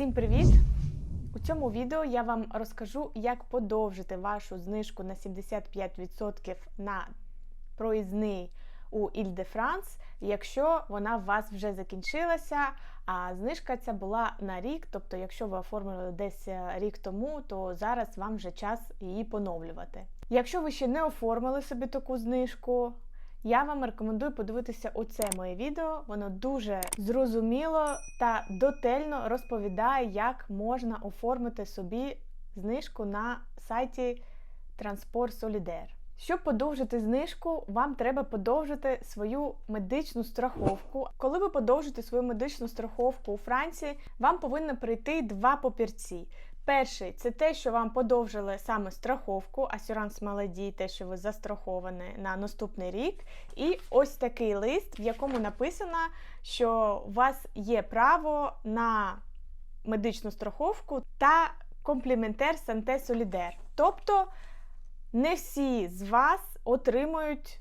Всім привіт! У цьому відео я вам розкажу, як подовжити вашу знижку на 75% на проїзний у Іль-де-Франс, якщо вона у вас вже закінчилася, а знижка ця була на рік. Тобто, якщо ви оформили десь е, рік тому, то зараз вам вже час її поновлювати. Якщо ви ще не оформили собі таку знижку, я вам рекомендую подивитися оце моє відео. Воно дуже зрозуміло та дотельно розповідає, як можна оформити собі знижку на сайті Транспорт Солідер. Щоб подовжити знижку, вам треба подовжити свою медичну страховку. Коли ви подовжите свою медичну страховку у Франції, вам повинно прийти два папірці. Перший це те, що вам подовжили саме страховку, асюранс Маладі, те, що ви застраховані на наступний рік. І ось такий лист, в якому написано, що у вас є право на медичну страховку та компліментер Санте Солідер. Тобто не всі з вас отримують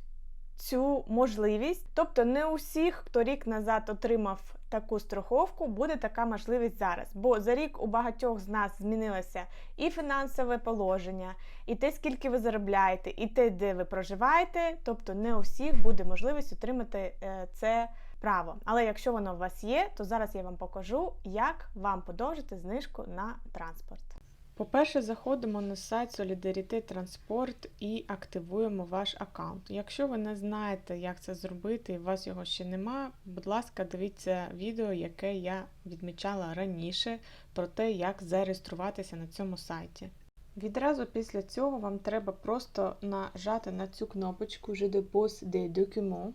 цю можливість. Тобто, не у всіх, хто рік назад отримав таку страховку, буде така можливість зараз. Бо за рік у багатьох з нас змінилося і фінансове положення, і те, скільки ви заробляєте, і те, де ви проживаєте. Тобто, не у всіх буде можливість отримати е, це право. Але якщо воно у вас є, то зараз я вам покажу, як вам подовжити знижку на транспорт. По-перше, заходимо на сайт Solidarité Транспорт і активуємо ваш аккаунт. Якщо ви не знаєте, як це зробити, і у вас його ще нема, будь ласка, дивіться відео, яке я відмічала раніше, про те, як зареєструватися на цьому сайті. Відразу після цього вам треба просто нажати на цю кнопочку Je dépose des documents.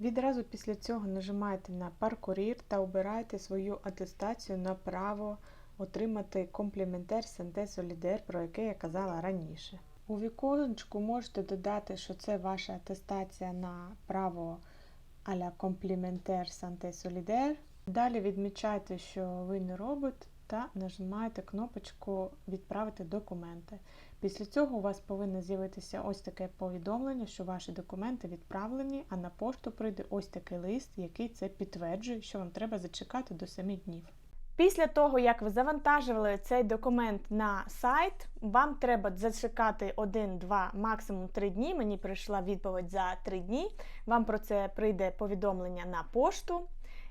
Відразу після цього нажимаєте на паркурір та обираєте свою атестацію на право отримати компліментер Санте Солідер, про який я казала раніше. У віконечку можете додати, що це ваша атестація на право аля компліментер Санте Солідер. Далі відмічайте, що ви не робот, та нажимаєте кнопочку Відправити документи. Після цього у вас повинно з'явитися ось таке повідомлення, що ваші документи відправлені, а на пошту прийде ось такий лист, який це підтверджує, що вам треба зачекати до 7 днів. Після того, як ви завантажували цей документ на сайт, вам треба зачекати 1-2, максимум 3 дні. Мені прийшла відповідь за 3 дні. Вам про це прийде повідомлення на пошту.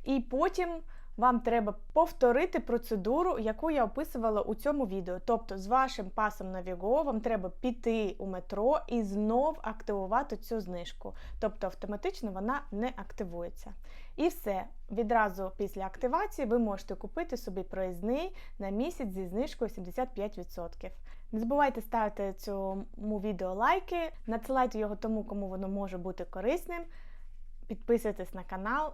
І потім вам треба повторити процедуру, яку я описувала у цьому відео. Тобто, з вашим пасом на Віго вам треба піти у метро і знов активувати цю знижку. Тобто автоматично вона не активується. І все. Відразу після активації ви можете купити собі проїзний на місяць зі знижкою 75%. Не забувайте ставити цьому відео лайки, надсилайте його тому, кому воно може бути корисним. Підписуйтесь на канал